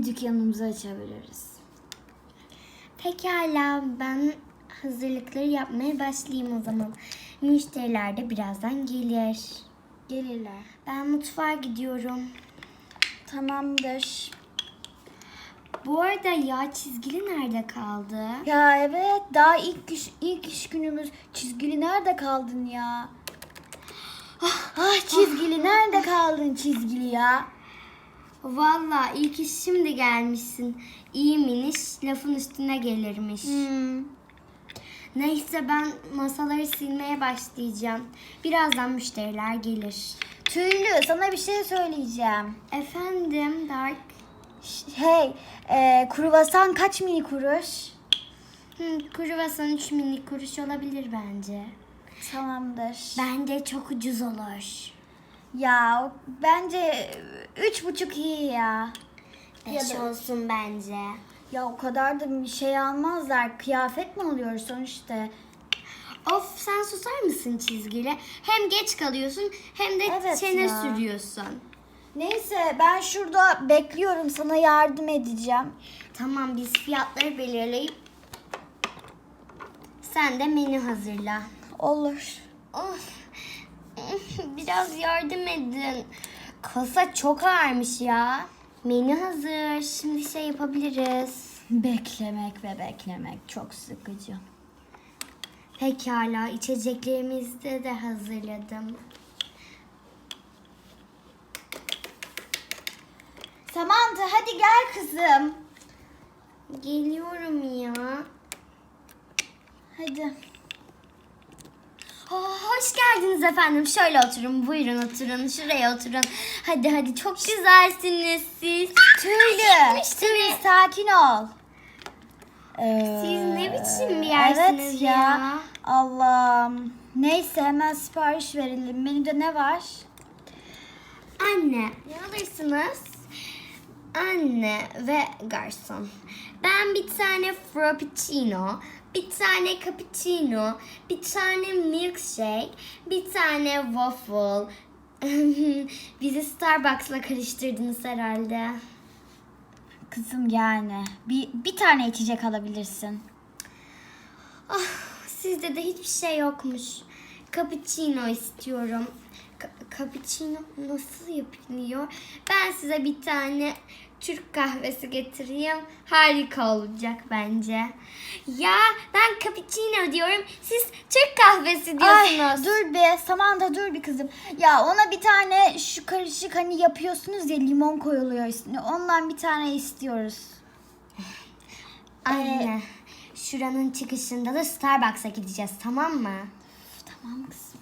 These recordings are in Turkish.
yeni dükkanımızı açabiliriz. Pekala ben hazırlıkları yapmaya başlayayım o zaman. Müşteriler de birazdan gelir. Gelirler. Ben mutfağa gidiyorum. Tamamdır. Bu arada yağ çizgili nerede kaldı? Ya evet daha ilk iş, ilk iş günümüz çizgili nerede kaldın ya? Ah, ah çizgili nerede kaldın çizgili ya? Vallahi ilk iş şimdi gelmişsin. İyi miniş lafın üstüne gelirmiş. Hmm. Neyse ben masaları silmeye başlayacağım. Birazdan müşteriler gelir. Tüylü sana bir şey söyleyeceğim. Efendim Dark. Hey e, kruvasan kaç mini kuruş? Hı, kruvasan 3 mini kuruş olabilir bence. Tamamdır. Bence çok ucuz olur. Ya bence üç buçuk iyi ya. 5 da- olsun bence. Ya o kadar da bir şey almazlar. Kıyafet mi alıyor sonuçta? Of sen susar mısın çizgiyle? Hem geç kalıyorsun hem de Evet çene ya. sürüyorsun. Neyse ben şurada bekliyorum sana yardım edeceğim. Tamam biz fiyatları belirleyip sen de menü hazırla. Olur. Of. Biraz yardım edin. Kasa çok ağırmış ya. Menü hazır. Şimdi şey yapabiliriz. Beklemek ve beklemek çok sıkıcı. Pekala içeceklerimizi de hazırladım. Samantha hadi gel kızım. Geliyorum ya. Hadi. Oh, hoş geldiniz efendim. Şöyle oturun. Buyurun oturun. Şuraya oturun. Hadi hadi çok güzelsiniz siz. Tüylü. Tüylü sakin ol. Siz ne Ee, biçim bir yersiniz evet ya? Allah'ım. Neyse hemen sipariş verelim. Menüde ne var? Anne ne alırsınız? Anne ve garson. Ben bir tane frappuccino, bir tane cappuccino, bir tane milkshake, bir tane waffle. Bizi Starbucks'la karıştırdınız herhalde. Kızım yani. Bir, bir tane içecek alabilirsin. Ah, sizde de hiçbir şey yokmuş. Cappuccino istiyorum. Cappuccino nasıl yapılıyor? Ben size bir tane Türk kahvesi getireyim. Harika olacak bence. Ya ben cappuccino diyorum. Siz Türk kahvesi diyorsunuz. Ay dur be Samantha dur bir kızım. Ya ona bir tane şu karışık hani yapıyorsunuz ya limon koyuluyor üstüne. Ondan bir tane istiyoruz. Anne. Şuranın çıkışında da Starbucks'a gideceğiz tamam mı? Tamam kızım.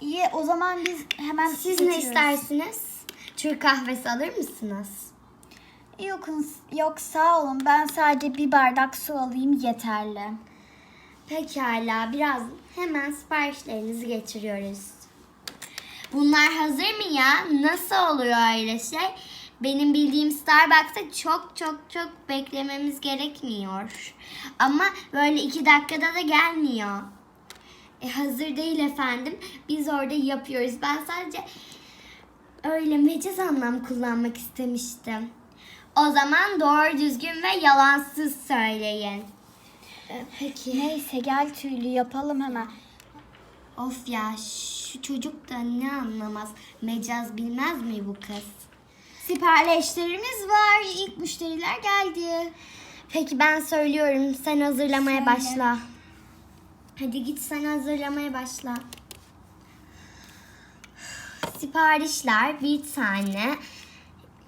İyi o zaman biz hemen Siz ne istersiniz? Türk kahvesi alır mısınız? Yok, yok sağ olun ben sadece bir bardak su alayım yeterli. Pekala biraz hemen siparişlerinizi getiriyoruz. Bunlar hazır mı ya? Nasıl oluyor öyle şey? Benim bildiğim Starbucks'ta çok çok çok beklememiz gerekmiyor. Ama böyle iki dakikada da gelmiyor. E, hazır değil efendim. Biz orada yapıyoruz. Ben sadece öyle mecaz anlam kullanmak istemiştim. O zaman doğru düzgün ve yalansız söyleyin. E, Peki. Neyse gel tüylü yapalım hemen. Of ya şu çocuk da ne anlamaz. Mecaz bilmez mi bu kız? Siparişlerimiz var. İlk müşteriler geldi. Peki ben söylüyorum sen hazırlamaya Söyle. başla. Hadi git sen hazırlamaya başla. Siparişler bir tane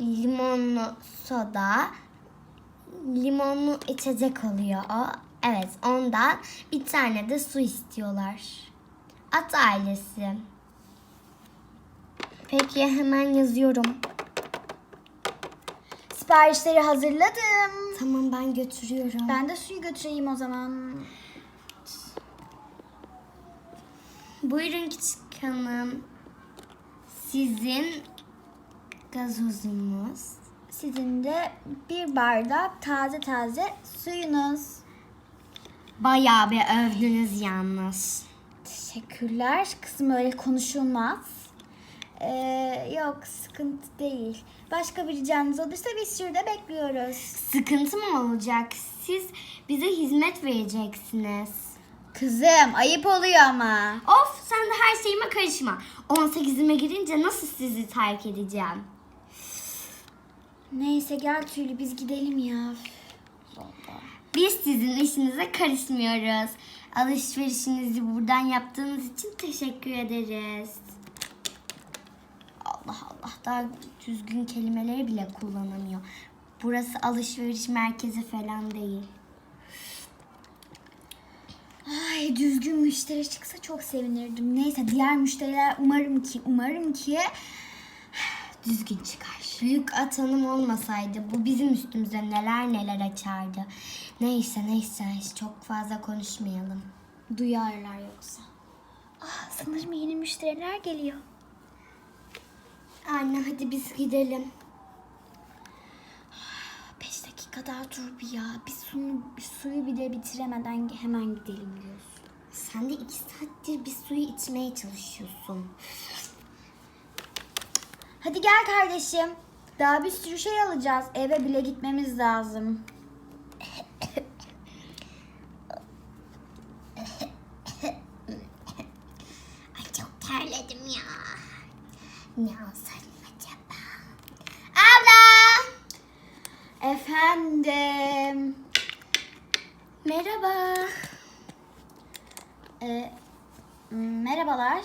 limonlu soda, limonlu içecek oluyor o. Evet ondan bir tane de su istiyorlar. At ailesi. Peki hemen yazıyorum. Siparişleri hazırladım. Tamam ben götürüyorum. Ben de suyu götüreyim o zaman. Buyurun küçük hanım. Sizin gazozunuz. Sizin de bir bardak taze taze suyunuz. Bayağı bir övdünüz yalnız. Teşekkürler. Kızım öyle konuşulmaz. Ee, yok sıkıntı değil. Başka bir ricanız olursa biz şurada bekliyoruz. Sıkıntı mı olacak? Siz bize hizmet vereceksiniz. Kızım ayıp oluyor ama. Of sen de her şeyime karışma. 18'ime girince nasıl sizi terk edeceğim? Neyse gel Tüylü biz gidelim ya. Biz sizin işinize karışmıyoruz. Alışverişinizi buradan yaptığınız için teşekkür ederiz. Allah Allah daha düzgün kelimeleri bile kullanamıyor. Burası alışveriş merkezi falan değil. Ay düzgün müşteri çıksa çok sevinirdim. Neyse diğer müşteriler umarım ki umarım ki düzgün çıkar. Büyük atanım olmasaydı bu bizim üstümüze neler neler açardı. Neyse neyse çok fazla konuşmayalım. Duyarlar yoksa. Ah, sanırım yeni müşteriler geliyor. Anne hadi biz gidelim. Daha dur ya. Bir suyu, bir suyu bir de bitiremeden hemen gidelim diyorsun. Sen de iki saattir bir suyu içmeye çalışıyorsun. Hadi gel kardeşim. Daha bir sürü şey alacağız. Eve bile gitmemiz lazım. Ay çok terledim ya. Ne alsaydım acaba? Abla! Efendim. Merhaba. Ee, merhabalar.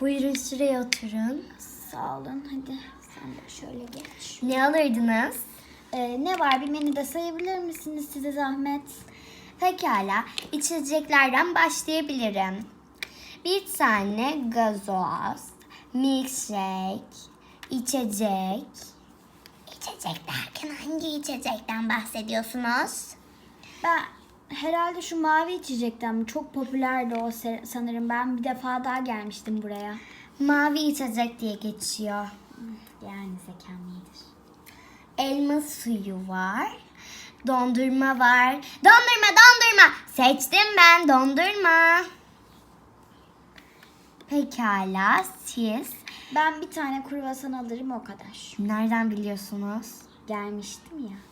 Buyurun şuraya oturun. Sağ olun. Hadi sen de şöyle geç. Ne alırdınız? Ee, ne var bir menüde sayabilir misiniz size zahmet? Pekala, içeceklerden başlayabilirim. Bir tane gazoz, milkshake, içecek. İçecek derken hangi içecekten bahsediyorsunuz? Ben herhalde şu mavi içecekten çok popülerdi o sanırım. Ben bir defa daha gelmiştim buraya. Mavi içecek diye geçiyor. Yani zekam iyidir. Elma suyu var. Dondurma var. Dondurma, dondurma. Seçtim ben dondurma. Pekala, siz Ben bir tane kruvasan alırım o kadar. nereden biliyorsunuz? Gelmiştim ya.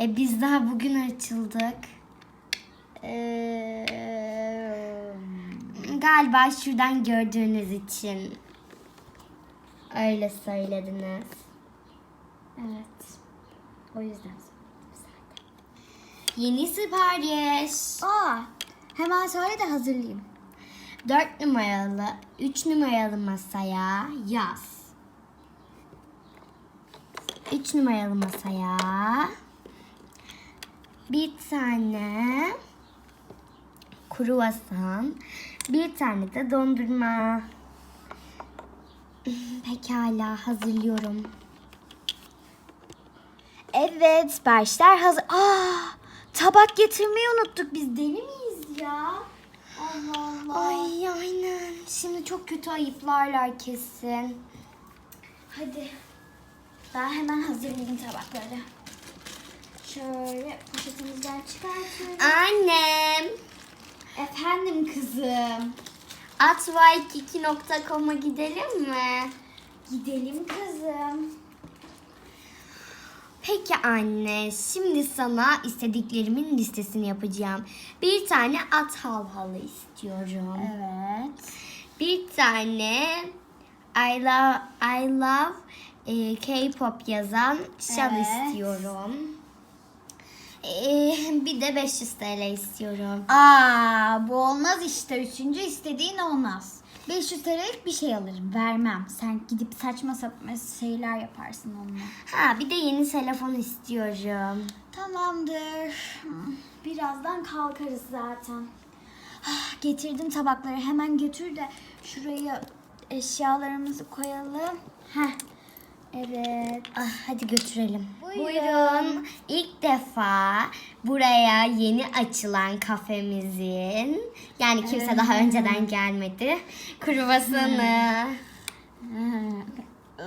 E biz daha bugün açıldık. Ee, Galiba şuradan gördüğünüz için öyle söylediniz. evet. O yüzden. Yeni sipariş. Aa, hemen söyle de hazırlayayım. 4 numaralı, 3 numaralı masaya yaz. 3 numaralı masaya bir tane kruvasan, bir tane de dondurma. Pekala hazırlıyorum. Evet, siparişler hazır. Aa, tabak getirmeyi unuttuk. Biz deli miyiz ya? Allah Allah. Ay aynen. Şimdi çok kötü ayıplarlar kesin. Hadi. Ben hemen hazırlayayım tabakları. Şöyle poşetimizden çıkartıyorum. Annem. Efendim kızım. Atvaik2.com'a gidelim mi? Gidelim kızım. Peki anne, şimdi sana istediklerimin listesini yapacağım. Bir tane at halhalı istiyorum. Evet. Bir tane I love, I love e, K-pop yazan şal Evet. istiyorum. Bir de 500 TL istiyorum. Aa, bu olmaz işte. Üçüncü istediğin olmaz. 500 TL'lik bir şey alırım. Vermem. Sen gidip saçma sapan şeyler yaparsın onunla. Ha bir de yeni telefon istiyorum. Tamamdır. Hmm, Birazdan kalkarız zaten. Ah, Getirdim tabakları. Hemen götür de şuraya eşyalarımızı koyalım. Evet. Ah, hadi götürelim. Buyurun. İlk defa buraya yeni açılan kafemizin yani kimse daha önceden gelmedi. Kruvasanı. Ee,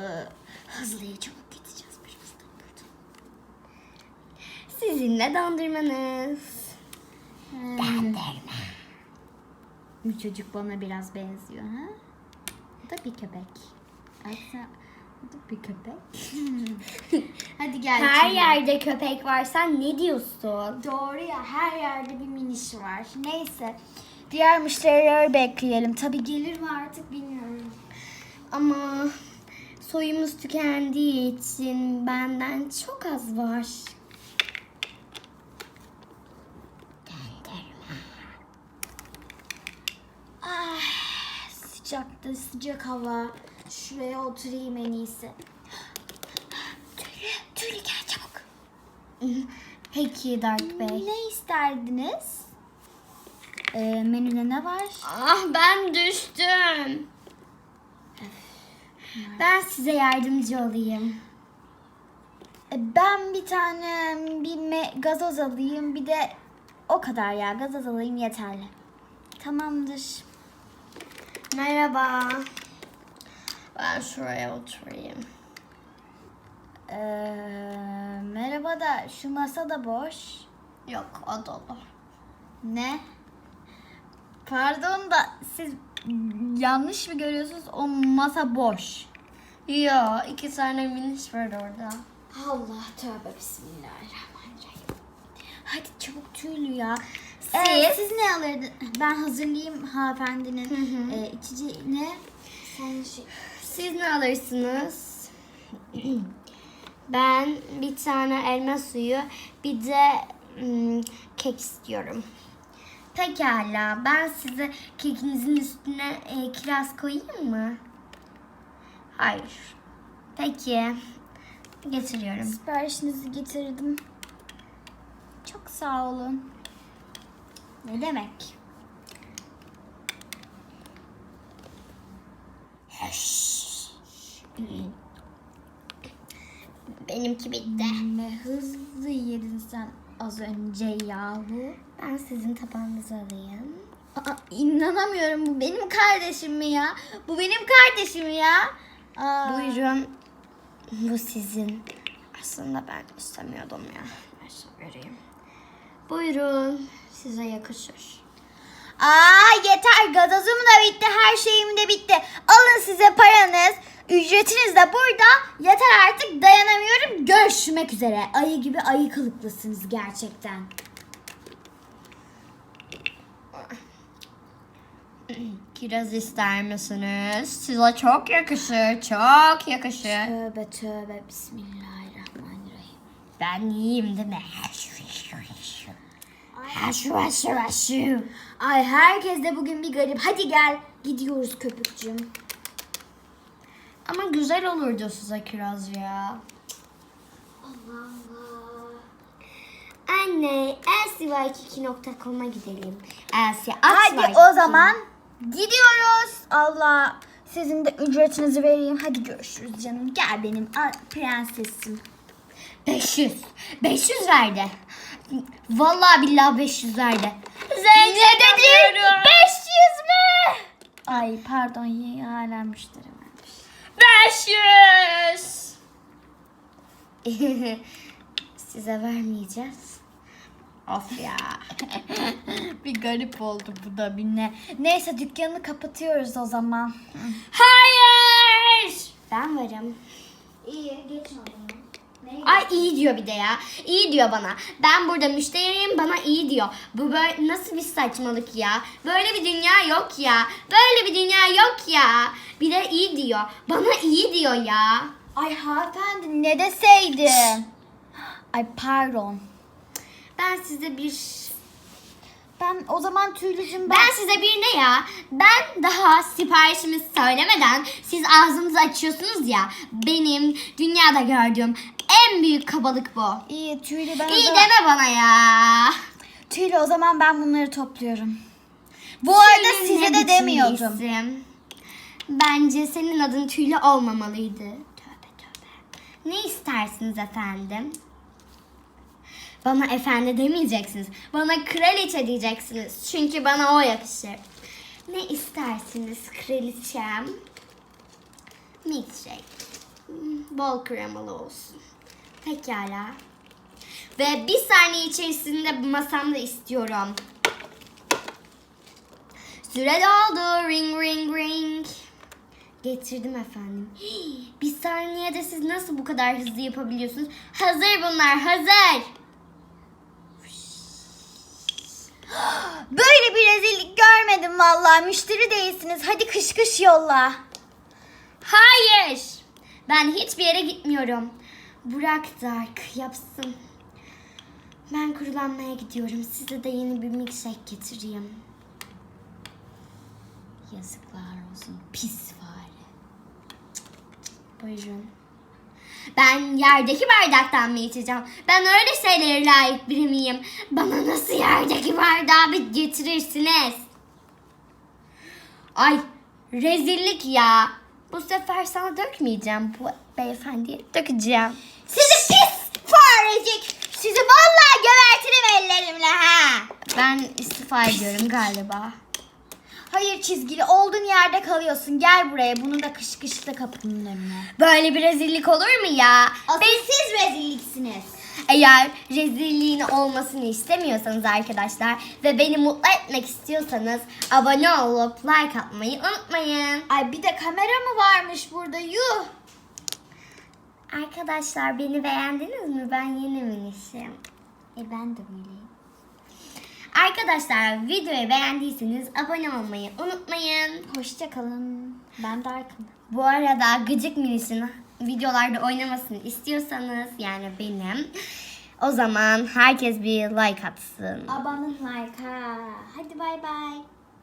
Hızlıya çabuk gideceğiz birazdan buradan. Sizinle dondurmanız. Dondurma. Bu çocuk bana biraz benziyor ha? Bu da bir köpek. Aslında da bir köpek. Hadi gel. Her Her yerde köpek var. Sen ne diyorsun? Doğru ya her yerde bir miniş var. Neyse. Diğer müşterileri bekleyelim. Tabii gelir mi artık bilmiyorum. Ama soyumuz tükendiği için benden çok az var. Ah, sıcakta sıcak hava. Şuraya oturayım en iyisi. Tülü, Tülü gel çabuk. Peki Dark Bey. Ne isterdiniz? Ee, menüde ne var? Ah ben düştüm. Ben size yardımcı olayım. Ee, Ben bir tane bir me- gazoz alayım. Bir de o kadar ya. Gazoz alayım yeterli. Tamamdır. Merhaba. Ben şuraya oturayım. Ee, merhaba da şu masa da boş. Yok o dolu. Ne? Pardon da siz yanlış mı görüyorsunuz? O masa boş. Yo iki tane miniş var orada. Allah tövbe bismillahirrahmanirrahim. Hadi çabuk tüylü ya. Siz? Ee, siz ne alırdınız? Ben hazırlayayım hanımefendinin e, içeceğine. Sen şey... Siz ne alırsınız? ben bir tane elma suyu bir de hmm, kek istiyorum. Pekala ben size kekinizin üstüne e, kiraz koyayım mı? Hayır. Peki. Getiriyorum. Siparişinizi getirdim. Çok sağ olun. Ne demek? Benimki bitti. Ne hızlı yedin sen az önce yahu. Ben sizin tabağınızı alayım. Aa, inanamıyorum bu benim kardeşim mi ya? Bu benim kardeşim ya. Aa, Buyurun. Bu sizin. Aslında ben istemiyordum ya. Neyse vereyim. Buyurun. Size yakışır. Aa yeter gazozum da bitti her şeyim de bitti. Alın size paranız. Ücretiniz de burada. Yeter artık dayanamıyorum. Görüşmek üzere. Ayı gibi ayı kılıklısınız gerçekten. Kiraz ister misiniz? Size çok yakışır. Çok yakışır. Tövbe tövbe bismillahirrahmanirrahim. Ben yiyeyim değil mi? Haşu haşu haşu. Ay herkes de bugün bir garip. Hadi gel gidiyoruz köpükcüğüm. Ama güzel olurdu size kiraz ya. Allah Allah. Anne, elsiva22.com'a gidelim. Elsi Hadi o zaman gidiyoruz. Allah sizin de ücretinizi vereyim. Hadi görüşürüz canım. Gel benim prensesim. 500. 500 verdi. Vallahi billahi 500 verdi. Zeynep ne dedi? 500 mü? Ay pardon ya hala müşteri varmış. 500. Size vermeyeceğiz. Of ya. bir garip oldu bu da bir ne. Neyse dükkanı kapatıyoruz o zaman. Hayır. Ben varım. İyi geç o zaman. Ay iyi diyor bir de ya. İyi diyor bana. Ben burada müşteriyim bana iyi diyor. Bu böyle nasıl bir saçmalık ya? Böyle bir dünya yok ya. Böyle bir dünya yok ya. Bir de iyi diyor. Bana iyi diyor ya. Ay hanımefendi ne deseydin? Ay pardon. Ben size bir Ben o zaman tüylücüm ben. ben size bir ne ya? Ben daha siparişimi söylemeden siz ağzınızı açıyorsunuz ya. Benim dünyada gördüğüm en büyük kabalık bu. İyi tüylü ben o İyi zaman... deme bana ya. Tüylü o zaman ben bunları topluyorum. Bu arada Tüylü size de demiyordum. isim? Bence senin adın Tüylü olmamalıydı. Tövbe tövbe. Ne istersiniz efendim? Bana efendi demeyeceksiniz. Bana kraliçe diyeceksiniz. Çünkü bana o yakışır. Ne istersiniz kraliçem? Milkshake. Hmm, Bol kremalı olsun. Pekala. Ve bir saniye içerisinde masamda istiyorum. Süre doldu. Ring ring ring. Getirdim efendim. Hii, Bir saniyede siz nasıl bu kadar hızlı yapabiliyorsunuz? Hazır bunlar hazır. Böyle bir rezillik görmedim vallahi. Müşteri değilsiniz. Hadi kış kış yolla. Hayır. Ben hiçbir yere gitmiyorum. Burak Dark yapsın. Ben kurulanmaya gidiyorum. Size de yeni bir milkshake getireyim. Yazıklar olsun. Pis fare. Buyurun. Ben yerdeki bardaktan mı içeceğim? Ben öyle şeylere layık biri miyim? Bana nasıl yerdeki bardağı bir getirirsiniz? Ay rezillik ya. Bu sefer sana dökmeyeceğim. Bu beyefendiye dökeceğim. Sizi pis farecik. Sizi vallahi gebertirim ellerimle ha. Ben istifa ediyorum galiba. Hayır çizgili olduğun yerde kalıyorsun. Gel buraya. Bunu da kış kışta kapının önüne. Böyle bir rezillik olur mu ya? Asıl siz rezilliksiniz. Eğer rezilliğin olmasını istemiyorsanız arkadaşlar ve beni mutlu etmek istiyorsanız abone olup like atmayı unutmayın. Ay bir de kamera mı varmış burada? Yuh. Arkadaşlar beni beğendiniz mi? Ben yeni minişim. E ben de böyleyim. Arkadaşlar videoyu beğendiyseniz abone olmayı unutmayın. Hoşçakalın. Ben Dark'ım. Bu arada gıcık minişin videolarda oynamasını istiyorsanız yani benim o zaman herkes bir like atsın. Abone like ha. Hadi bay bay.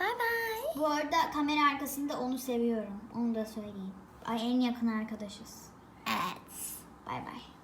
Bye bye. Bu arada kamera arkasında onu seviyorum. Onu da söyleyeyim. Ay en yakın arkadaşız. Evet. Bay bay.